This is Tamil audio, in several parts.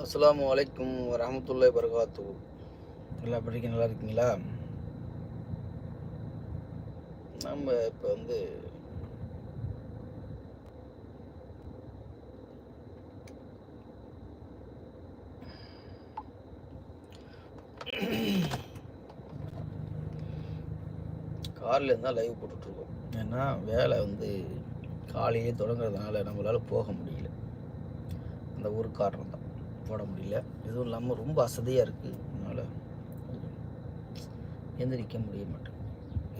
அஸ்ஸலாமு அலைக்கும் வரஹமத்துல்லாஹி வரகாத்து நல்லா படிக்க நல்லா இருக்கீங்களா? நம்ம இப்போ வந்து காரில் இருந்தால் லைவ் போட்டுட்ருக்கோம். ஏன்னா வேலை வந்து காலையிலே தொடங்குறதுனால நம்மளால் போக முடியல. அந்த ஒரு காரணம் போட முடியல. எதுவும் இல்லாமல் ரொம்ப அசதியாக இருக்குது அதனால் எந்திரிக்க முடிய மாட்டேன்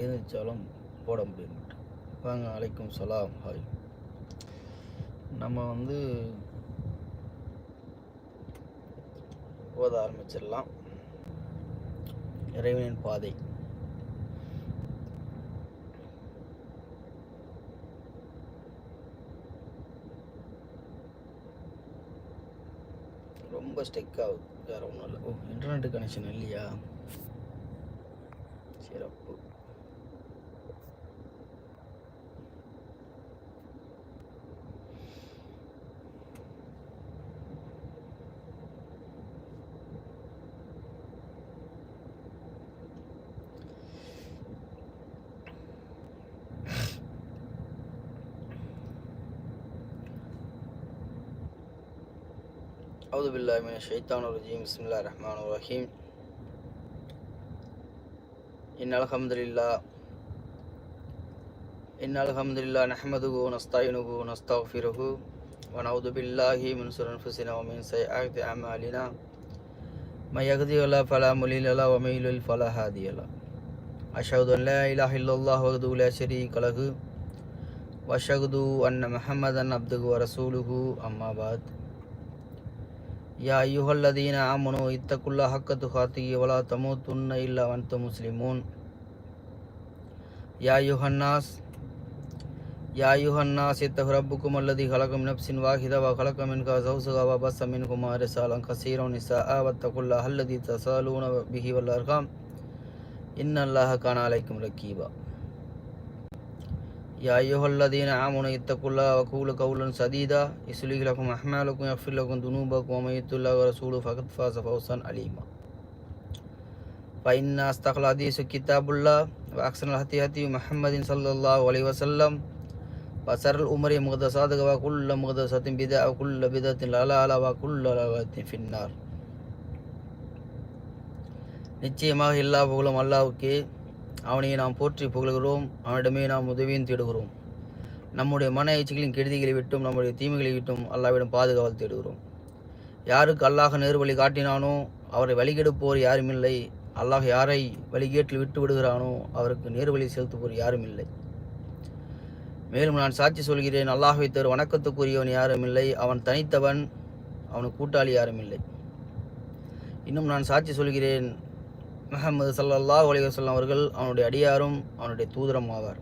எந்திரிச்சாலும் போட முடிய மாட்டேன் வாங்க அழைக்கும் சொல்லாம் ஹாய். நம்ம வந்து ஓத ஆரம்பிச்சிடலாம். இறைவனின் பாதை. ரொம்ப ஸ்டெக் ஆகுது வேறு ஒன்றும் இல்லை. ஓ இன்டர்நெட் கனெக்ஷன் இல்லையா? சிறப்பு. أعوذ بالله من الشيطان الرجيم. بسم الله الرحمن الرحيم. إن الحمد لله إن الحمد لله نحمده ونستعينه ونستغفره ونعوذ بالله من شرور أنفسنا ومن سيئات أعمالنا. من يهده الله فلا مضل له ومن يضلل فلا هادي له. أشهد أن لا إله إلا الله وحده لا شريك له. وأشهد أن محمدا عبده ورسوله. أما بعد யா யுஹல்லதீன ஆமனு இத்தக்குல்லா ஹக்க துஹாத்தி வலா தமு துன்ன இல்லா வன்து முஸ்லிமூன். யா யுஹன்னாஸ் யா யுஹன்னாஸ் இத்தகு ரப்புக்கும் அல்லதி ஹலகம் நப்சின் வாஹிதா வா ஹலக மின்கா ஜவுசுகா வா பஸ் அமின் குமார் சாலம் கசீரோ நிசா ஆ வத்தகுல்லா ஹல்லதி தசாலூன பிஹி வல்லர்காம். இன்னல்லாஹ கான அலைக்கும் ரக்கீபா يا أيها الذين آمنوا اتقوا الله وقولوا قولا سديدا يصلح لكم أعمالكم يغفر لكم ذنوبكم ومن يطع الله ورسوله فقد فاز فوزا عليما فإن أصدق الحديث كتاب الله وأحسن الهدي هدي محمد صلى الله عليه وسلم وشر الأمور محدثاتها وكل محدثة بدعة وكل بدعة ضلالة وكل ضلالة في النار நிச்சயமாக எல்லா புகழும் அல்லாவுக்கே அவனை நாம் போற்றி புகழ்கிறோம். அவனிடமே நாம் உதவியும் தேடுகிறோம். நம்முடைய மன எச்சிகளின் கெடுதிகளை விட்டும் நம்முடைய தீமைகளை விட்டும் அல்லாவிடம் பாதுகாவல் தேடுகிறோம். யாருக்கு அல்லாஹ் நேர்வழி காட்டினானோ அவரை வழிகெடுப்போர் யாரும் இல்லை. அல்லாஹ் யாரை வழிகேட்டில் விட்டு விடுகிறானோ அவருக்கு நேர்வழி செலுத்துவோர் யாரும் இல்லை. மேலும் நான் சாட்சி சொல்கிறேன் அல்லாஹை தரும் வணக்கத்துக்குரியவன் யாரும் இல்லை. அவன் தனித்தவன் அவனுக்கு கூட்டாளி யாரும் இல்லை. இன்னும் நான் சாட்சி சொல்கிறேன் முகமது சல்லல்லா ஒலிவசல்லாம் அவர்கள் அவனுடைய அடியாரும் அவனுடைய தூதரம் ஆவார்.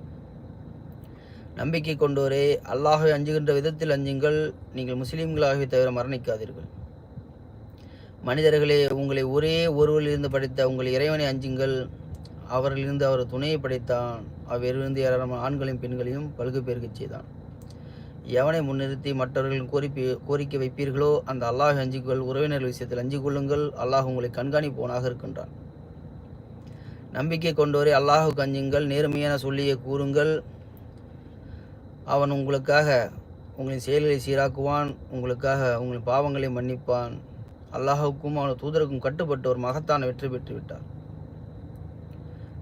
நம்பிக்கை கொண்டோரே அல்லாஹை அஞ்சுகின்ற விதத்தில் அஞ்சுங்கள் நீங்கள் முஸ்லீம்களாகவே தவிர மரணிக்காதீர்கள். மனிதர்களே உங்களை ஒரே ஒருவரிலிருந்து படைத்த உங்கள் இறைவனை அஞ்சுங்கள். அவரிலிருந்து அவர் துணையை படைத்தான். அவ்விருந்து ஏராளமான ஆண்களையும் பெண்களையும் பழுகு பெருகச் செய்தான். எவனை முன்னிறுத்தி மற்றவர்களின் கோரிப்பி கோரிக்கை வைப்பீர்களோ அந்த அல்லாஹ் அஞ்சுகள் உறவினர்கள் விஷயத்தில் அஞ்சு கொள்ளுங்கள். அல்லாஹ் உங்களை கண்காணிப்பவனாக இருக்கின்றான். நம்பிக்கை கொண்டோரை அல்லாஹு கஞ்சுங்கள் நேர்மையான சொல்லியை கூறுங்கள். அவன் உங்களுக்காக உங்களின் செயல்களை சீராக்குவான் உங்களுக்காக உங்களின் பாவங்களை மன்னிப்பான். அல்லாஹுக்கும் அவன் தூதருக்கும் கட்டுப்பட்டு ஒரு மகத்தான வெற்றி பெற்று விட்டார்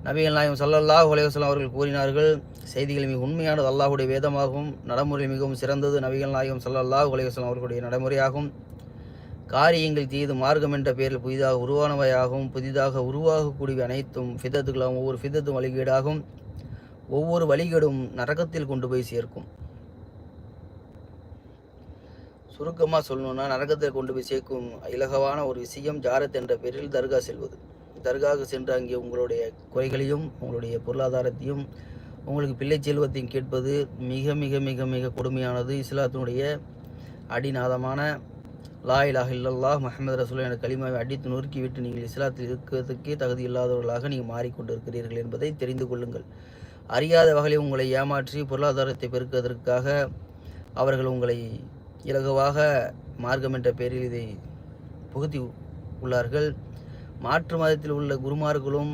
நபிகள் நாயகம் சல்லல்லாஹ் உலகம் அவர்கள் கூறினார்கள் செய்திகள் மிக உண்மையானது அல்லாஹுடைய வேதமாகும் நடைமுறை மிகவும் சிறந்தது. நபிகள் நாயகம் சல்லல்லாஹ் உலகம் அவர்களுடைய நடைமுறையாகும். காரியங்கள் தீது மார்க்கம் என்ற பெயரில் புதிதாக உருவானவையாகவும் புதிதாக உருவாகக்கூடிய அனைத்தும் ஃபிதத்துகளாகவும் ஒவ்வொரு ஃபிதத்தும் வழிகேடாகவும் ஒவ்வொரு வழிகேடும் நரகத்தில் கொண்டு போய் சேர்க்கும். சுருக்கமாக சொல்லணும்னா நரகத்தில் கொண்டு போய் சேர்க்கும் இலகவான ஒரு விஷயம் ஜாரத் என்ற பெயரில் தர்கா செல்வது. தர்காவுக்கு சென்று அங்கே உங்களுடைய குறைகளையும் உங்களுடைய பொருளாதாரத்தையும் உங்களுக்கு பிள்ளை செல்வத்தையும் கேட்பது மிக மிக மிக மிக கொடுமையானது. இஸ்லாத்தினுடைய அடிநாதமான லா இலாஹ இல்லல்லாஹ் முஹம்மது ரசூல் என களிமாவை அடித்து நொறுக்கிவிட்டு நீங்கள் இஸ்லாத்தில் இருக்கிறதுக்கே தகுதி இல்லாதவர்களாக நீங்கள் மாறிக்கொண்டிருக்கிறீர்கள் என்பதை தெரிந்து கொள்ளுங்கள். அறியாத வகையில் உங்களை ஏமாற்றி பொருளாதாரத்தை பெருக்குவதற்காக அவர்கள் உங்களை இலகுவாக மார்க்கம் என்ற பெயரில் இதை புகுத்தி உள்ளார்கள். மாற்று மதத்தில் உள்ள குருமார்களும்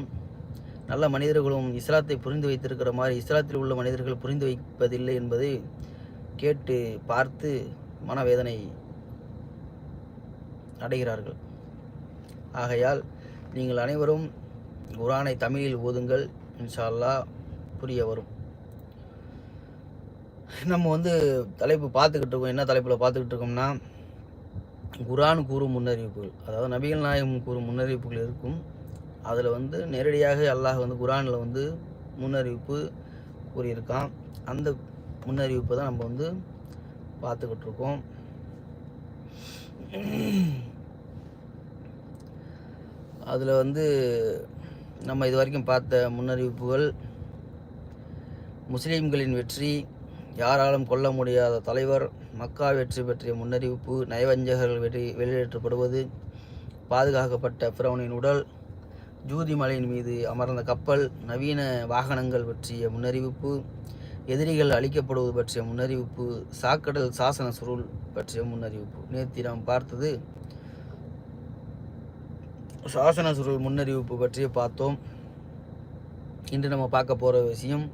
நல்ல மனிதர்களும் இஸ்லாத்தை புரிந்து வைத்திருக்கிற மாதிரி இஸ்லாத்தில் உள்ள மனிதர்கள் புரிந்து வைப்பதில்லை என்பதை கேட்டு பார்த்து மனவேதனை அடைகிறார்கள் ஆகையால் நீங்கள் அனைவரும் குரானை தமிழில் ஓதுங்கள் இன்ஷா அல்லாஹ் புரிய வரும். நம்ம வந்து தலைப்பு பார்த்துக்கிட்டு இருக்கோம். என்ன தலைப்பில் பார்த்துக்கிட்டு இருக்கோம்னா குரான் கூறும் முன்னறிவிப்புகள். அதாவது நபிகள் நாயகம் கூறும் முன்னறிவிப்புகள் இருக்கும். அதில் வந்து நேரடியாக அல்லாஹ் வந்து குரானில் வந்து முன்னறிவிப்பு கூறியிருக்கான். அந்த முன்னறிவிப்பை தான் நம்ம வந்து பார்த்துக்கிட்டு இருக்கோம். அதில் வந்து நம்ம இது வரைக்கும் பார்த்த முன்னறிவிப்புகள் முஸ்லீம்களின் வெற்றி யாராலும் கொல்ல முடியாத தலைவர் மக்கா வெற்றி பற்றிய முன்னறிவிப்பு நயவஞ்சகர்கள் வெற்றி வெளியேற்றப்படுவது பாதுகாக்கப்பட்ட பிரவனின் உடல் ஜூதி மலையின் மீது அமர்ந்த கப்பல் நவீன வாகனங்கள் பற்றிய முன்னறிவிப்பு எதிரிகள் அழிக்கப்படுவது பற்றிய முன்னறிவிப்பு சாக்கடல் சாசன சுருள் பற்றிய முன்னறிவிப்பு. நேற்று நாம் பார்த்தது சாசன சுருள் முன்னறிவிப்பு பற்றி பார்த்தோம். இன்று நம்ம பார்க்க போகிற விஷயம்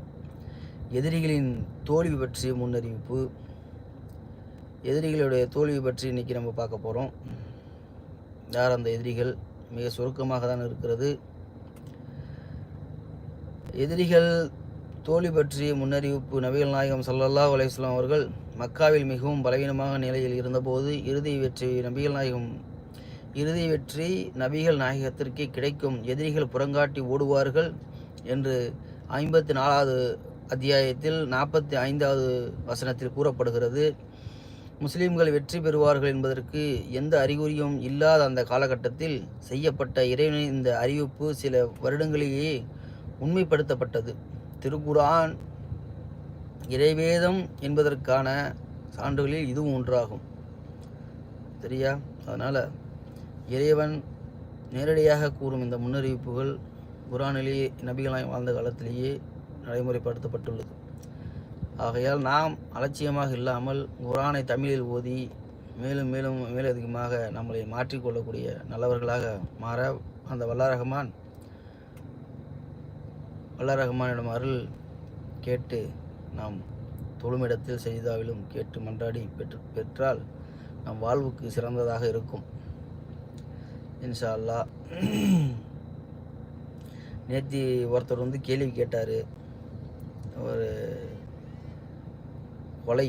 எதிரிகளின் தோல்வி பற்றிய முன்னறிவிப்பு. எதிரிகளுடைய தோல்வி பற்றி இன்னைக்கு நம்ம பார்க்க போகிறோம் யார் அந்த எதிரிகள்? மிக சுருக்கமாக தான் இருக்கிறது. எதிரிகள் தோல்வி பற்றிய முன்னறிவிப்பு நபிகள் நாயகம் சல்லல்லா அலையம் அவர்கள் மக்காவில் மிகவும் பலவீனமாக நிலையில் இருந்தபோது இறுதி வெற்றி நபிகள் நாயகம் இறுதி வெற்றி நபிகள் நாயகத்திற்கு கிடைக்கும். எதிரிகள் புறங்காட்டி ஓடுவார்கள் என்று ஐம்பத்தி நாலாவது அத்தியாயத்தில் நாற்பத்தி ஐந்தாவது வசனத்தில் கூறப்படுகிறது. முஸ்லிம்கள் வெற்றி பெறுவார்கள் என்பதற்கு எந்த அறிகுறியும் இல்லாத அந்த காலகட்டத்தில் செய்யப்பட்ட இறைவனின் இந்த அறிவிப்பு சில வருடங்களிலேயே உண்மைப்படுத்தப்பட்டது. திருக்குரான் இறைவேதம் என்பதற்கான சான்றுகளில் இதுவும் ஒன்றாகும். சரியா? அதனால் இறைவன் நேரடியாக கூறும் இந்த முன்னறிவிப்புகள் குரானிலேயே நபிகளாய் வாழ்ந்த காலத்திலேயே நடைமுறைப்படுத்தப்பட்டுள்ளது. ஆகையால் நாம் அலட்சியமாக இல்லாமல் குரானை தமிழில் ஓதி மேலும் மேலும் மேலதிகமாக நம்மளை மாற்றிக்கொள்ளக்கூடிய நல்லவர்களாக மாற அந்த வல்லாரகமான் வல்லாரகமானிடம் அருள் கேட்டு நாம் தொழுமிடத்தில் செய்தாவிலும் கேட்டு மன்றாடி பெற்று பெற்றால் நம் வாழ்வுக்கு சிறந்ததாக இருக்கும். இன்ஷா அல்லாஹ் நேற்று ஒருத்தர் வந்து கேள்வி கேட்டார். ஒரு கொலை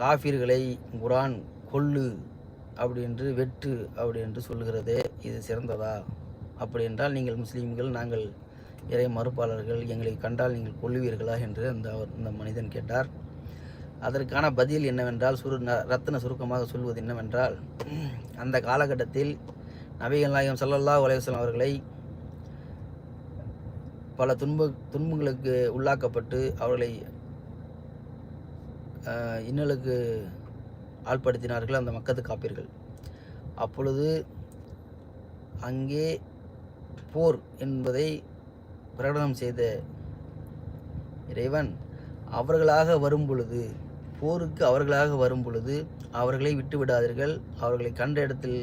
காஃபிர்களை குரான் கொல்லு அப்படின்று வெட்டு அப்படி என்று சொல்லுகிறதே. இது சிறந்ததா? அப்படி என்றால் நீங்கள் முஸ்லீம்கள் நாங்கள் இறை மறுப்பாளர்கள் எங்களை கண்டால் நீங்கள் கொல்லுவீர்களா? என்று அந்த அவர் இந்த மனிதன் கேட்டார். அதற்கான பதில் என்னவென்றால் சுரு ரத்தின சுருக்கமாக சொல்வது என்னவென்றால் அந்த காலகட்டத்தில் நபிகள் நாயகம் சல்லல்லா உலகம் அவர்களை பல துன்ப துன்பங்களுக்கு உள்ளாக்கப்பட்டு அவர்களை இன்னலுக்கு ஆள்படுத்தினார்கள் அந்த மக்கத்து காப்பீர்கள். அப்பொழுது அங்கே போர் என்பதை பிரகடனம் செய்த இறைவன் அவர்களாக வரும் பொழுது போருக்கு அவர்களாக வரும் பொழுது அவர்களை விட்டுவிடாதீர்கள். அவர்களை கண்ட இடத்தில்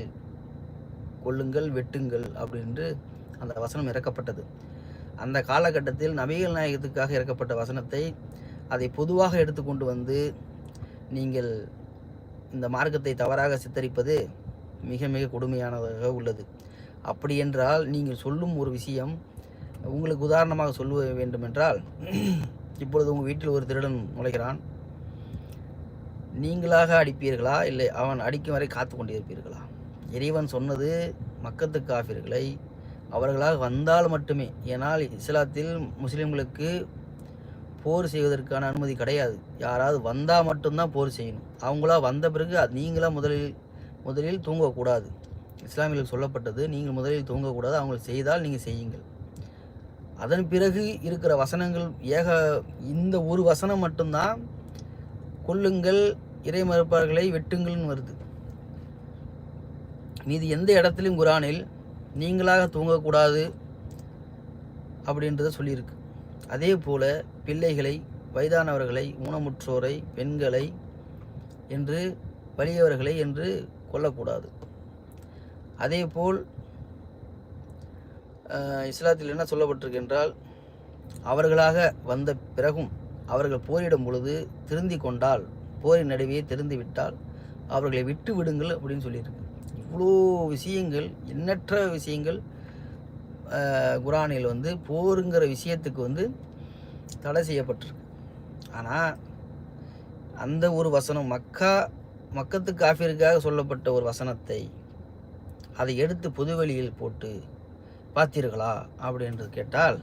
கொள்ளுங்கள் வெட்டுங்கள் அப்படின்று அந்த வசனம் இறக்கப்பட்டது. அந்த காலகட்டத்தில் நபிகள் நாயகத்துக்காக இறக்கப்பட்ட வசனத்தை அதை பொதுவாக எடுத்துக்கொண்டு வந்து நீங்கள் இந்த மார்க்கத்தை தவறாக சித்தரிப்பது மிக மிக கொடுமையானதாக உள்ளது. அப்படி என்றால் நீங்கள் சொல்லும் ஒரு விஷயம் உங்களுக்கு உதாரணமாக சொல்ல வேண்டுமென்றால் இப்பொழுது உங்கள் வீட்டில் ஒரு திருடன் நுழைகிறான். நீங்களாக அடிப்பீர்களா? இல்லை அவன் அடிக்கும் வரை காத்து கொண்டிருப்பீர்களா இறைவன் சொன்னது மக்கத்து காஃபிர்களை அவர்களாக வந்தால் மட்டுமே. ஏனால் இஸ்லாத்தில் முஸ்லிம்களுக்கு போர் செய்வதற்கான அனுமதி கிடையாது. யாராவது வந்தால் மட்டும்தான் போர் செய்யணும். அவங்களா வந்த பிறகு அது நீங்களாக முதலில் முதலில் தூங்கக்கூடாது. இஸ்லாமியர்களுக்கு சொல்லப்பட்டது நீங்கள் முதலில் தூங்கக்கூடாது அவங்க செய்தால் நீங்கள் செய்யுங்கள். அதன் பிறகு இருக்கிற வசனங்கள் ஏக இந்த ஒரு வசனம் மட்டும்தான் கொல்லுங்கள் இறை மறுப்பார்களை வெட்டுங்கள்னு வருது. நீதி எந்த இடத்துலையும் குரானில் நீங்களாக தூங்கக்கூடாது அப்படின்றத சொல்லியிருக்கு. அதே போல பிள்ளைகளை வயதானவர்களை ஊனமுற்றோரை பெண்களை என்று வலியவர்களை என்று கொல்லக்கூடாது. அதேபோல் போல் இஸ்லாத்தில் என்ன சொல்லப்பட்டிருக்கு என்றால் அவர்களாக வந்த பிறகும் அவர்கள் போரிடும் பொழுது திருந்தி கொண்டால் போரின் நடுவே திருந்தி விட்டால் அவர்களை விட்டு விடுங்கள் அப்படின்னு சொல்லியிருக்கு. இவ்வளோ விஷயங்கள் எண்ணற்ற விஷயங்கள் குரானில் வந்து போருங்கிற விஷயத்துக்கு வந்து தடை செய்யப்பட்டிருக்கு. ஆனால் அந்த ஒரு வசனம் மக்கா மக்கத்து காஃபிற்காக சொல்லப்பட்ட ஒரு வசனத்தை அதை எடுத்து புதுவெளியில் போட்டு பார்த்தீர்களா அப்படின்றது கேட்டால்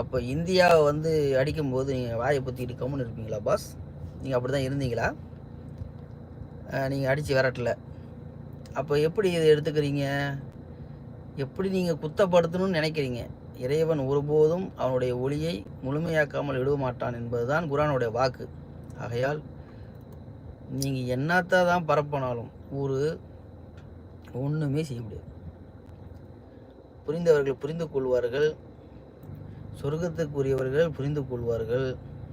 அப்போ இந்தியாவை வந்து அடிக்கும்போது நீங்கள் வாயை பற்றிக்கிட்டு கம்முன்னு இருப்பீங்களா பாஸ் நீங்கள் அப்படி தான் இருந்தீங்களா நீங்கள் அடித்து விரட்டலை. அப்போ எப்படி இதை எடுத்துக்கிறீங்க? எப்படி நீங்கள் குத்தப்படுத்தணும்னு நினைக்கிறீங்க? இறைவன் ஒருபோதும் அவனுடைய ஒளியை முழுமையாக்காமல் விடுவ மாட்டான் என்பதுதான் குரானுடைய வாக்கு. ஆகையால் நீங்கள் என்னத்தை தான் பரப்பினாலும் ஒரு ஒன்றுமே செய்ய முடியாது. புரிந்தவர்கள் புரிந்து கொள்வார்கள் சொர்க்கத்துக்குரியவர்கள் புரிந்து கொள்வார்கள்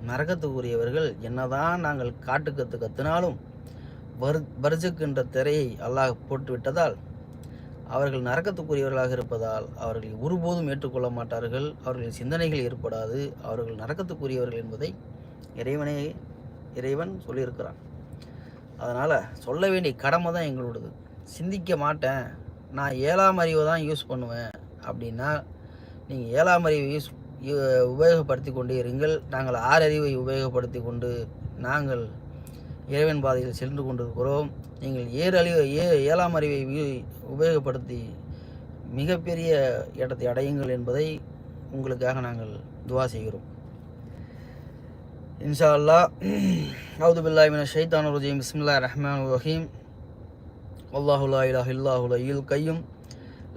நரகத்துக்குரியவர்கள் என்னதான் நாங்கள் காட்டுக்கத்து கத்தினாலும் வர் பர்ஜுக்கின்ற திரையை அல்லாஹ் போட்டுவிட்டதால் அவர்கள் நரக்கத்துக்குரியவர்களாக இருப்பதால் அவர்களை ஒருபோதும் ஏற்றுக்கொள்ள மாட்டார்கள். அவர்களின் சிந்தனைகள் ஏற்படாது. அவர்கள் நரக்கத்துக்குரியவர்கள் என்பதை இறைவனே இறைவன் சொல்லியிருக்கிறான். அதனால் சொல்ல வேண்டிய கடமை தான் எங்களோடது சிந்திக்க மாட்டேன். நான் ஏழாம் அறிவை தான் யூஸ் பண்ணுவேன். அப்படின்னா நீங்கள் ஏழாம் அறிவை யூஸ் யூ- உபயோகப்படுத்தி கொண்டு இருங்கள். நாங்கள் ஆறறிவை உபயோகப்படுத்தி கொண்டு நாங்கள் இறைவன் பாதையில் சென்று கொண்டிருக்கிறோம். நீங்கள் ஏறு அறிவு ஏ ஏழாம் அறிவை உபயோகப்படுத்தி மிகப்பெரிய இடத்தை அடையுங்கள் என்பதை உங்களுக்காக நாங்கள் துவா செய்கிறோம். இன்ஷா அல்லா அவுதுபில்லாமின ஷைத்தான் ரஜீம். பிஸ்மில்லா ரஹ்மான் ரஹீம். அல்லாஹுல்லா இலா இல்லாஹுல இல் கையும்.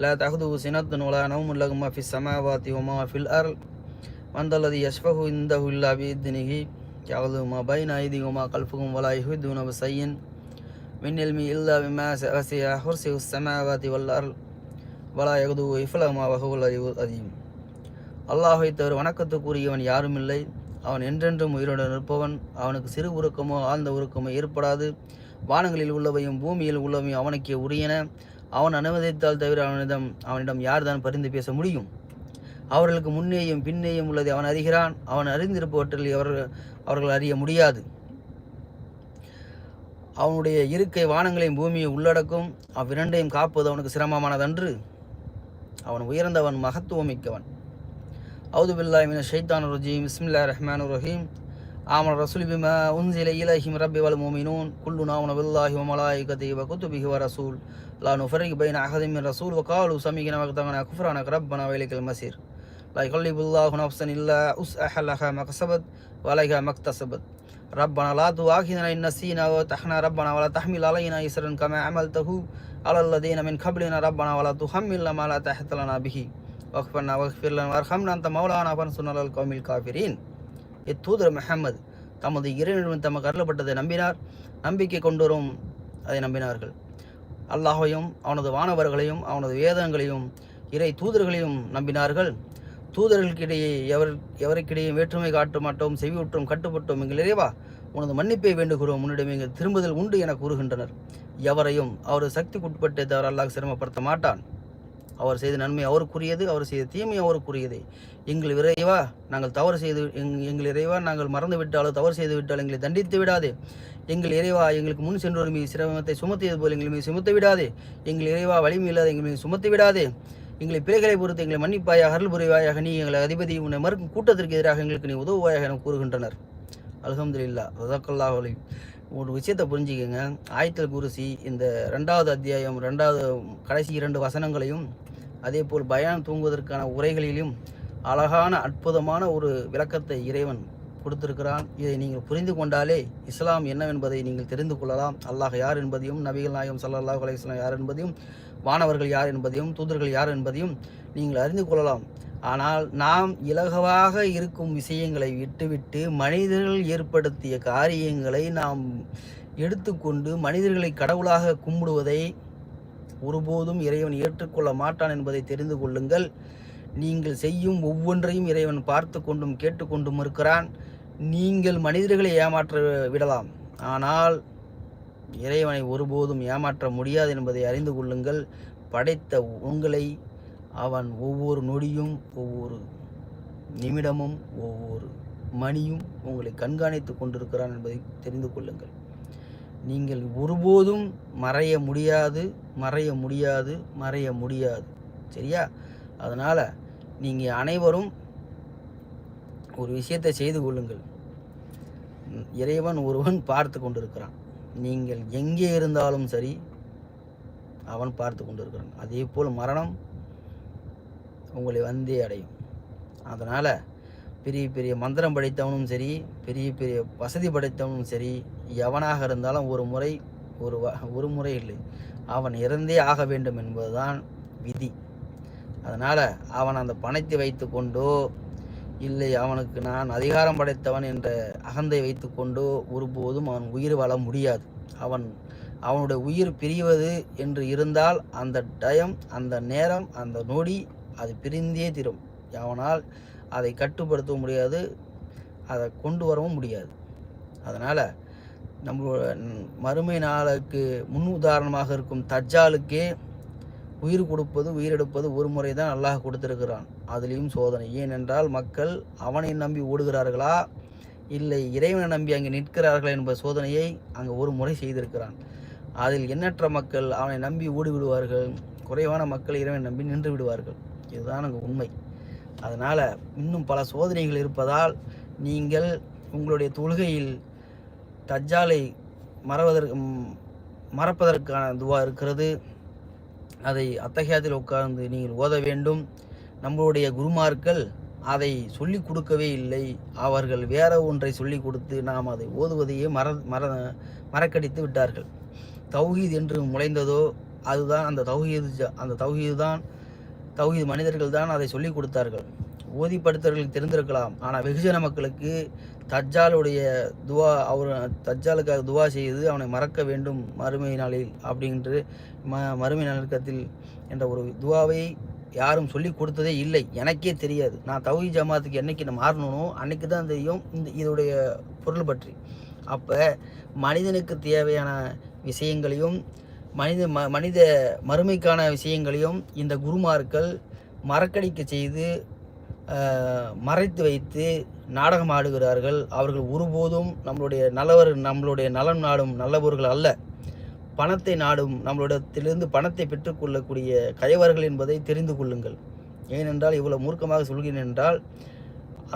லா தஹது சினத்து நுலா நவுமுல்லகுமா ஃபி சமாவாத்தி உமா ஃபில் அர் வந்தல்லது யஷ்பஹு இந்தஹு இல்லா பி இத்னிஹி. يعلم ما بين أيديهم وما خلفهم ولا يحيطون بشيء من علمه إلا بما وسع كرسيه السماوات والأرض ولا يغدو إفلهما وهو العلي العظيم அல்லாஹை தவிர வணக்கத்துக்குரியவன் யாரும் இல்லை அவன் என்றென்றும் உயிருடன் இருப்பவன் அவனுக்கு சிறு உருக்கமோ ஆழ்ந்த உருக்கமோ ஏற்படாது வானங்களில் உள்ளவையும் பூமியில் உள்ளவையும் அவனுக்கே உரியன அவன் அனுமதித்தால் தவிர அவனிடம் அவனிடம் யார்தான் பரிந்து பேச முடியும் அவர்களுக்கு முன்னேயும் பின்னேயும் உள்ளதை அவன் அறிகிறான். அவன் அறிந்திருப்பவற்றில் அவர்கள் அவர்கள் அறிய முடியாது. அவனுடைய இருக்கை வானங்களையும் பூமியை உள்ளடக்கும். அவ்விரண்டையும் காப்பது அவனுக்கு சிரமமானதன்று. அவன் உயர்ந்தவன் மகத்துவமிக்கவன். அவுது பில்லாய் மின ஷைத்தான் ரஜீம். இஸ்மில்லா ரஹ்மான் ரஹீம். ஆமன் ரசூல் பிமா உன்சில இலஹிம் ரப்பி வல் மோமினூன். குல்லு நாமன பில்லாஹி வ மலாயிகதி வ குத்துபிஹி வ ரசூல். லா நுஃபரிக் பைன அஹதின் ரசூல். வ காலு சமிகின வக்தகன குஃப்ரானக ரப்பனா மசீர். லா யுகல்லிபுல்லாஹு நஃப்ஸன் இல்லா உஸ்அஹ லஹா மக்ஸபத் வ அலைஹா மக்தஸபத் ربنا لا تؤاخذنا إن نسينا وتحنا ربنا ولا تحمل علينا إسرا كما عملته على الذين من قبلنا ربنا ولا تحملنا ما لا طاقة لنا به واغفر لنا واغفر لنا وارحمنا أنت مولانا فانصرنا على القوم الكافرين இத்தூதர் முஹம்மது தமது இறைவனிடம் தமக்கு அருளப்பட்டதை நம்பினார் நம்பிக்கை கொண்டோரும் அதை நம்பினார்கள் அல்லாஹையும் அவனது வானவர்களையும் அவனது வேதங்களையும் இறை தூதர்களையும் நம்பினார்கள் தூதர்களுக்கிடையே எவர் எவருக்கிடையே வேற்றுமை காட்ட மாட்டோம் செவியுற்றோம் கட்டுப்பட்டோம் எங்கள் இறைவா உனது மன்னிப்பை வேண்டுகிறோம். உன்னிடம் எங்கள் திரும்புதல் உண்டு என கூறுகின்றனர். எவரையும் அவரது சக்திக்குட்பட்டு தவிர அல்லாஹ் சிரமப்படுத்த மாட்டான். அவர் செய்த நன்மை அவருக்குரியது அவர் செய்த தீமை அவருக்குரியது. எங்கள் இறைவா நாங்கள் தவறு செய்து எங் எங்கள் இறைவா நாங்கள் மறந்து விட்டாலோ தவறு செய்து விட்டால் எங்களை தண்டித்து விடாதே. எங்கள் இறைவா எங்களுக்கு முன் சென்றோர் மீது சிரமத்தை சுமத்தியது போல் எங்கள் மீது சுமத்து விடாதே. எங்கள் இறைவா வலிமை இல்லாத எங்கள் மீது சுமத்தி விடாதே. எங்களை பிழைகளை பொறுத்து எங்களை மன்னிப்பாயாக அருள் புரிவாயாக நீ எங்களை அதிபதி உன்னை மறுக்கும் கூட்டத்திற்கு எதிராக எங்களுக்கு நீ உதவுவாயாக என கூறுகின்றனர். அல்ஹம்துலில்லா ரதக்கல்லாஹ் அலி ஒரு விஷயத்தை புரிஞ்சுக்கோங்க. ஆயத்தல் குருசி இந்த ரெண்டாவது அத்தியாயம் ரெண்டாவது கடைசி இரண்டு வசனங்களையும் அதே போல் பயான் தூங்குவதற்கான உரைகளிலும் அழகான அற்புதமான ஒரு விளக்கத்தை இறைவன் கொடுத்திருக்கிறான். இதை நீங்கள் புரிந்து கொண்டாலே இஸ்லாம் என்னவென்பதை நீங்கள் தெரிந்து கொள்ளலாம். அல்லாஹ் யார் என்பதையும் நபிகள் நாயகம் சல்லாஹ் அலையம் யார் என்பதையும் வானவர்கள் யார் என்பதையும் தூதர்கள் யார் என்பதையும் நீங்கள் அறிந்து கொள்ளலாம். ஆனால் நாம் இலகுவாக இருக்கும் விஷயங்களை விட்டுவிட்டு மனிதர்கள் ஏற்படுத்திய காரியங்களை நாம் எடுத்துக்கொண்டு மனிதர்களை கடவுளாக கும்பிடுவதை ஒருபோதும் இறைவன் ஏற்றுக்கொள்ள மாட்டான் என்பதை தெரிந்து கொள்ளுங்கள். நீங்கள் செய்யும் ஒவ்வொன்றையும் இறைவன் பார்த்து கொண்டும் கேட்டுக்கொண்டும் இருக்கிறான். நீங்கள் மனிதர்களை ஏமாற்ற விடலாம். ஆனால் இறைவனை ஒருபோதும் ஏமாற்ற முடியாது என்பதை அறிந்து கொள்ளுங்கள். படைத்த உங்களை அவன் ஒவ்வொரு நொடியும் ஒவ்வொரு நிமிடமும் ஒவ்வொரு மணியும் உங்களை கண்காணித்து கொண்டிருக்கிறான் என்பதை தெரிந்து கொள்ளுங்கள். நீங்கள் ஒருபோதும் மறைய முடியாது மறைய முடியாது மறைய முடியாது. சரியா? அதனால் நீங்கள் அனைவரும் ஒரு விஷயத்தை செய்து கொள்ளுங்கள். இறைவன் ஒருவன் பார்த்து கொண்டிருக்கிறான். நீங்கள் எங்கே இருந்தாலும் சரி அவன் பார்த்து கொண்டிருக்கிறான். அதே போல் மரணம் உங்களை வந்தே அடையும். அதனால் பெரிய பெரிய மந்திரம் படைத்தவனும் சரி பெரிய பெரிய வசதி படைத்தவனும் சரி எவனாக இருந்தாலும் ஒரு முறை ஒரு வ ஒரு முறை இல்லை. அவன் இறந்தே ஆக வேண்டும் என்பதுதான் விதி. அதனால் அவன் அந்த பணத்தை வைத்து கொண்டோ இல்லை அவனுக்கு நான் அதிகாரம் படைத்தவன் என்ற அகந்தை வைத்துக்கொண்டு ஒருபோதும் அவன் உயிர் வாழ முடியாது. அவன் அவனுடைய உயிர் பிரிவது என்று இருந்தால் அந்த டயம் அந்த நேரம் அந்த நொடி அது பிரிந்தே தீரும். அவனால் அதை கட்டுப்படுத்தவும் முடியாது அதை கொண்டு வரவும் முடியாது. அதனால் நம்மளோட மறுமை நாளுக்கு முன் உதாரணமாக இருக்கும் தஜ்ஜாலுக்கே உயிர் கொடுப்பது உயிரெடுப்பது ஒரு முறை தான் அல்லாஹ் கொடுத்திருக்கிறான். அதுலேயும் சோதனை. ஏனென்றால் மக்கள் அவனை நம்பி ஓடுகிறார்களா? இல்லை இறைவனை நம்பி அங்கே நிற்கிறார்களா என்ப சோதனையை அங்கே ஒரு முறை செய்திருக்கிறான். அதில் எண்ணற்ற மக்கள் அவனை நம்பி ஓடிவிடுவார்கள். குறைவான மக்கள் இறைவனை நம்பி நின்று விடுவார்கள். இதுதான் அங்கே உண்மை. அதனால் இன்னும் பல சோதனைகள் இருப்பதால் நீங்கள் உங்களுடைய தொழுகையில் தஜ்ஜாலை மறவதற்கு மறப்பதற்கான துவா இருக்கிறது. அதை அத்தகையத்தில் உட்கார்ந்து நீங்கள் ஓத வேண்டும். நம்மளுடைய குருமார்கள் அதை சொல்லிக் கொடுக்கவே இல்லை. அவர்கள் வேற ஒன்றை சொல்லிக் கொடுத்து நாம் அதை ஓதுவதையே மற மற மறக்கடித்து விட்டார்கள். தௌஹீத் என்று முளைந்ததோ அதுதான் அந்த தௌஹீது அந்த தௌஹீது தான் தௌஹீத் மனிதர்கள் தான் அதை சொல்லிக் கொடுத்தார்கள். ஓதிப்படுத்தவர்களுக்கு தெரிந்திருக்கலாம். ஆனால் வெகுஜன மக்களுக்கு தஜ்ஜாலுடைய துவா அவர் தஜ்ஜாலுக்காக துவா செய்து அவனை மறக்க வேண்டும் மறுமை நாளில் அப்படின்று ம மறுமை நலக்கத்தில் என்ற ஒரு துவாவை யாரும் சொல்லி கொடுத்ததே இல்லை. எனக்கே தெரியாது. நான் தௌஹி ஜமாத்துக்கு என்னைக்கு நான் மாறணுனோ அன்னைக்கு தான் தெரியும் இந்த இதோடைய பொருள் பற்றி. அப்போ மனிதனுக்கு தேவையான விஷயங்களையும் மனித ம மனித மறுமைக்கான விஷயங்களையும் இந்த குருமார்கள் மறக்கடிக்க செய்து மறைத்து வைத்து நாடகம் ஆடுகிறார்கள். அவர்கள் ஒருபோதும் நம்மளுடைய நல்லவர் நம்மளுடைய நலம் நாடும் நல்லவர்கள் அல்ல. பணத்தை நாடும் நம்மளிடத்திலிருந்து பணத்தை பெற்றுக்கொள்ளக்கூடிய கயவர்கள் என்பதை தெரிந்து கொள்ளுங்கள். ஏனென்றால் இவ்வளவு மூர்க்கமாக சொல்கிறேன் என்றால்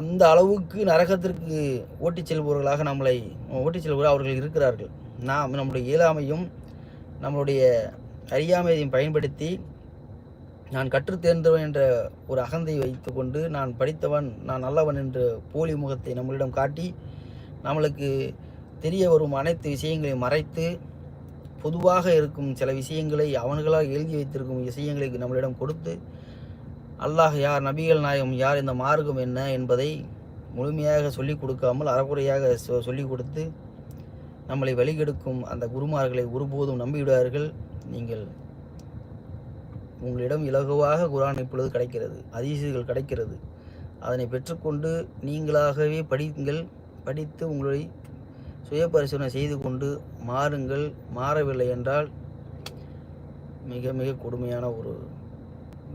அந்த அளவுக்கு நரகத்திற்கு ஓட்டிச் செல்பவர்களாக நம்மளை ஓட்டிச் செல்பவர்கள் அவர்கள் இருக்கிறார்கள். நாம் நம்முடைய இயலாமையும் நம்மளுடைய அறியாமையையும் பயன்படுத்தி நான் கற்று தேர்ந்தவன் என்ற ஒரு அகந்தை வைத்துக்கொண்டு நான் படித்தவன் நான் நல்லவன் என்ற போலி முகத்தை நம்மளிடம் காட்டி நம்மளுக்கு தெரிய வரும் அனைத்து விஷயங்களையும் மறைத்து பொதுவாக இருக்கும் சில விஷயங்களை அவன்களாக எழுதி வைத்திருக்கும் விஷயங்களை நம்மளிடம் கொடுத்து அல்லாஹ் யார் நபிகள் நாயகம் யார் இந்த மார்க்கம் என்ன என்பதை முழுமையாக சொல்லிக் கொடுக்காமல் அறகுறையாக சொ- சொல்லிக் கொடுத்து நம்மளை வழிகெடுக்கும் அந்த குருமார்களை ஒருபோதும் நம்பிவிடுவார்கள் நீங்கள் உங்களிடம் இலகுவாக குரான் இப்பொழுது கிடைக்கிறது அதிசயங்கள் கிடைக்கிறது. அதனை பெற்றுக்கொண்டு நீங்களாகவே படிங்கள் படித்து உங்களை சுய பரிசோதனை செய்து கொண்டு மாறுங்கள் மாறவில்லை என்றால் மிக மிக கொடுமையான ஒரு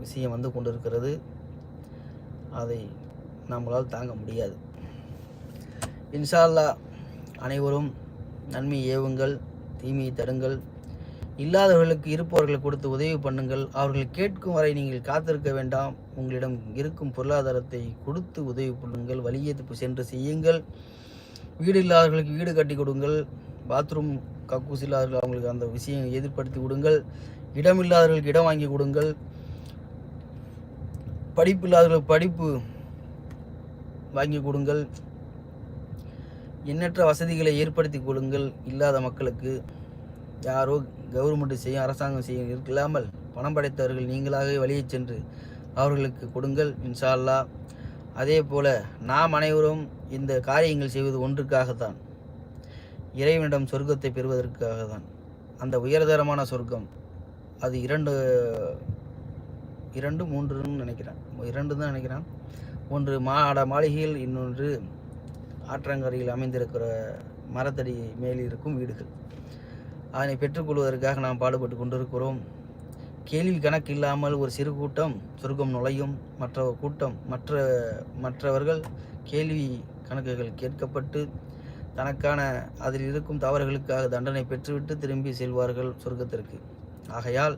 விஷயம் வந்து கொண்டிருக்கிறது. அதை நம்மளால் தாங்க முடியாது. இன்ஷா அல்லாஹ் அனைவரும் நன்மை ஏவுங்கள் தீமையை தடுங்கள். இல்லாதவர்களுக்கு இருப்பவர்களை கொடுத்து உதவி பண்ணுங்கள். அவர்கள் கேட்கும் வரை நீங்கள் காத்திருக்க வேண்டாம். உங்களிடம் இருக்கும் பொருளாதாரத்தை கொடுத்து உதவி பண்ணுங்கள். வழியே சென்று செய்யுங்கள். வீடு இல்லாதவர்களுக்கு வீடு கட்டி கொடுங்கள். பாத்ரூம் கக்கூஸ் இல்லாதவர்கள் அவங்களுக்கு அந்த விஷயம் எதிர்படுத்தி கொடுங்கள் இடம் இல்லாதவர்களுக்கு இடம் வாங்கி கொடுங்கள். படிப்பு இல்லாதவர்களுக்கு படிப்பு வாங்கி கொடுங்கள். எண்ணற்ற வசதிகளை ஏற்படுத்தி கொடுங்கள் இல்லாத மக்களுக்கு யாரோ கவர்மெண்ட் செய்யும் அரசாங்கம் செய்யும் இல்லாமல் பணம் படைத்தவர்கள் நீங்களாகவே வழியே சென்று அவர்களுக்கு கொடுங்கள் இன்ஷா அல்லாஹ் அதே போல நாம் அனைவரும் இந்த காரியங்கள் செய்வது ஒன்றுக்காகத்தான். இறைவனிடம் சொர்க்கத்தை பெறுவதற்காக தான் அந்த உயர்தரமான சொர்க்கம் அது இரண்டு இரண்டு மூன்றுன்னு நினைக்கிறேன். இரண்டு தான் நினைக்கிறேன். ஒன்று மாட மாளிகையில் இன்னொன்று ஆற்றங்கரையில் அமைந்திருக்கிற மரத்தடி மேல் இருக்கும் வீடுகள். அதனை பெற்றுக்கொள்வதற்காக நாம் பாடுபட்டு கொண்டிருக்கிறோம். கேள்வி கணக்கு இல்லாமல் ஒரு சிறு கூட்டம் சொர்க்கம் நுழையும் மற்ற கூட்டம் மற்ற மற்றவர்கள் கேள்வி கணக்குகள் கேட்கப்பட்டு தனக்கான அதில் இருக்கும் தவறுகளுக்காக தண்டனை பெற்றுவிட்டு திரும்பி செல்வார்கள் சொர்க்கத்திற்கு. ஆகையால்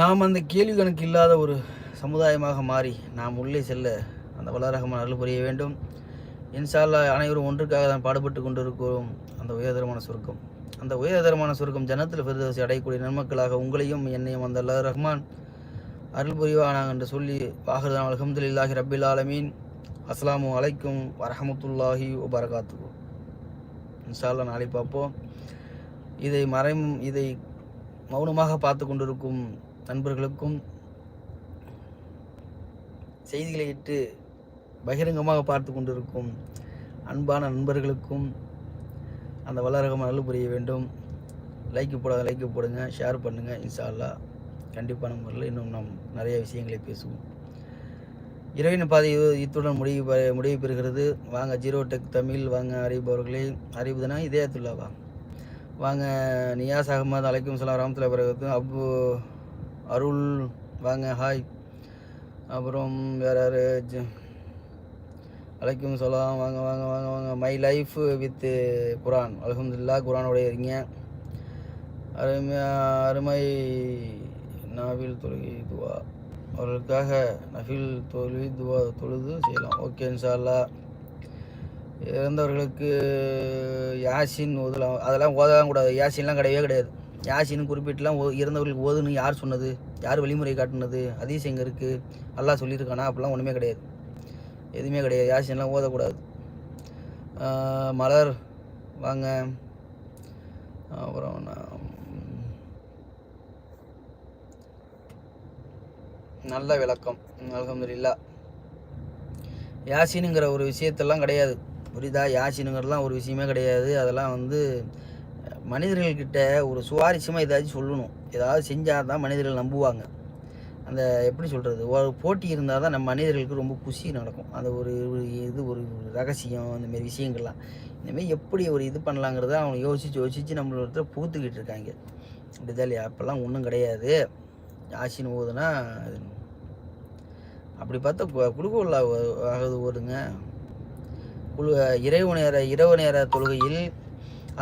நாம் அந்த கேள்வி கணக்கு இல்லாத ஒரு சமுதாயமாக மாறி நாம் உள்ளே செல்ல அந்த வல்லரகமான அருள் புரிய வேண்டும். இன்சால்ல அனைவரும் ஒன்றுக்காக தான் பாடுபட்டு கொண்டிருக்கிறோம். அந்த உயர்தரமான சுருக்கம். அந்த உயர்தரமான சுருக்கம் ஜனத்தில் பெருதவசி அடையக்கூடிய நன்மக்களாக உங்களையும் என்னையும் அந்த அல்லா ரஹ்மான் அருள் புரிவானாங்க என்று சொல்லி வாகர்தான் அலமதுல்லாஹி ரபில் ஆலமீன். அஸ்லாமு அலைக்கும் வரஹமத்துல்லாஹி வபரகாத்து இன்ஷால்லா நாளை பார்ப்போம். இதை மறை இதை மௌனமாக பார்த்து கொண்டிருக்கும் நண்பர்களுக்கும் செய்திகளை இட்டு பகிரங்கமாக பார்த்து கொண்டிருக்கும் அன்பான நண்பர்களுக்கும் அந்த வல்லரகம் நல்ல புரிய வேண்டும். லைக்கு போடாத லைக்கு போடுங்க. ஷேர் பண்ணுங்கள் இன்ஷால்லா கண்டிப்பான முறையில் இன்னும் நாம் நிறைய விஷயங்களை பேசுவோம். இரவின் பாதை இத்துடன் முடிவு பெ- முடிவு பெறுகிறது. வாங்க ஜீரோ டெக் தமிழ் வாங்க அறிவிப்பவர்களே அறிவுதுனா இதயத்துல்லாவா வாங்க நியாஸ் அகமது அலைக்கும் சலாம் ராமத்துல பிறகு அபு அருள் வாங்க ஹாய் அப்புறம் வேற யாரு? ஜ- அலைக்கும் சலாம். வாங்க வாங்க வாங்க வாங்க. மை லைஃப் வித்து குரான் அலகம்துல்லா குரானோட இருக்கீங்க அருமை அருமை நாவில் தொழுகை துவா. அவர்களுக்காக நஃபில் தொழுகை துவா தொழுது செய்யலாம். ஓகே இன்ஷால்லா இறந்தவர்களுக்கு யாசின் ஓதலாம். அதெல்லாம் ஓதலாம் கூடாது. யாசின்லாம் கிடையவே கிடையாது. யாசின் குறிப்பிட்டுலாம் ஓ இறந்தவர்களுக்கு ஓதுன்னு யார் சொன்னது? யார் வழிமுறை காட்டினது? அதீஸ் எங்கே இருக்குது எல்லாம் சொல்லியிருக்கானா? அப்படிலாம் ஒன்றுமே கிடையாது. எதுவுமே கிடையாது. யாசின்லாம் ஓதக்கூடாது. மலர் வாங்க. அப்புறம் நல்ல விளக்கம். அல்ஹம்துலில்லா. யாசினுங்கிற ஒரு விஷயத்தெல்லாம் கிடையாது. புரியுதா? யாசினுங்கிறதுலாம் ஒரு விஷயமே கிடையாது. அதெல்லாம் வந்து மனிதர்கள்கிட்ட ஒரு சுவாரஸ்யமாக ஏதாச்சும் சொல்லணும். ஏதாவது செஞ்சால் தான் மனிதர்கள் நம்புவாங்க. அந்த எப்படி சொல்கிறது ஒரு போட்டி இருந்தால் தான் நம்ம மனிதர்களுக்கு ரொம்ப குஷி நடக்கும். அந்த ஒரு இது ஒரு ரகசியம் அந்த மாதிரி விஷயங்கள்லாம். இந்தமாரி எப்படி ஒரு இது பண்ணலாங்கிறத அவங்க யோசித்து யோசித்து நம்மளோட பூத்துக்கிட்டு இருக்காங்க. அப்படிதான் அப்போல்லாம் ஒன்றும் கிடையாது. ஆசின்னு ஓதுனா அப்படி பார்த்தா கு- ஆகுது ஓடுங்க. குழு இரவு நேர இரவு நேர தொழுகையில்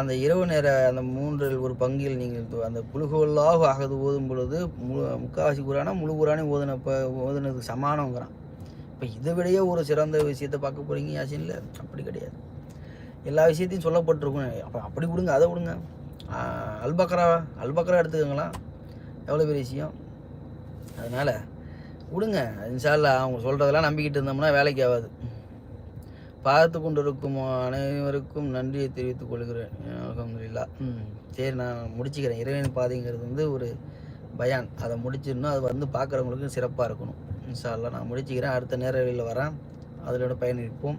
அந்த இரவு நேர அந்த மூன்றில் ஒரு பங்கில் நீங்கள் அந்த குழுகோல்லாக ஆகுது ஓதும் பொழுது முழு முக்காவாசி குரானா முழு குரானே ஓதுனப்ப ஓதுனதுக்கு சமானங்கிறான். இப்போ இதை விடையே ஒரு சிறந்த விஷயத்தை பார்க்க போகிறீங்க யாசின்ல அப்படி கிடையாது. எல்லா விஷயத்தையும் சொல்லப்பட்டிருக்கும். அப்போ அப்படி கொடுங்க அதை கொடுங்க. அல்பக்ரா அல்பக்ரா எடுத்துக்கோங்களா எவ்வளோ பெரிய விஷயம்? அதனால் விடுங்க இன்ஷால்லா அவங்க சொல்கிறதெல்லாம் நம்பிக்கிட்டு இருந்தோம்னா வேலைக்கு ஆகாது. பார்த்து கொண்டிருக்கும் அனைவருக்கும் நன்றியை தெரிவித்துக் கொள்கிறேன். அலமதுல்லா ம் சரி நான் முடிச்சுக்கிறேன். இறைவன் பாதைங்கிறது வந்து ஒரு பயான். அதை முடிச்சிடணும். அது வந்து பார்க்குறவங்களுக்கும் சிறப்பாக இருக்கணும். இன்ஷால்லா நான் முடிச்சுக்கிறேன். அடுத்த நேரங்களில் வரேன். அதிலோட பயணிப்போம்.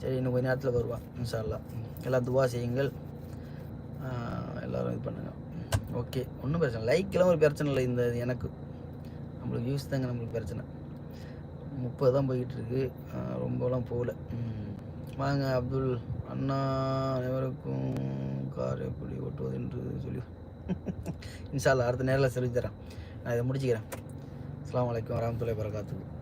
சரி இன்னும் கொஞ்சம் நேரத்தில் வருவான். இன்ஷால்லா எல்லாம் துவா செய்யுங்கள். எல்லோரும் இது பண்ணுங்கள் ஓகே ஒன்றும் பிரச்சனை இல்லை. லைக்கெல்லாம் ஒரு பிரச்சனை இல்லை. இந்த எனக்கு. நம்மளுக்கு யூஸ் தாங்க நம்மளுக்கு பிரச்சனை. முப்பது தான் போய்கிட்டுருக்கு ரொம்பலாம் போகல. வாங்க அப்துல். அண்ணா அனைவருக்கும் கார் எப்படி ஓட்டுவது என்று சொல்லி. இன்ஷால்லா அடுத்த நேரில் சொல்லித்தரேன் நான் இதை முடிச்சுக்கிறேன். அஸ்லாம் வலைக்கம் வரமத்துல வரகாத்துக்கு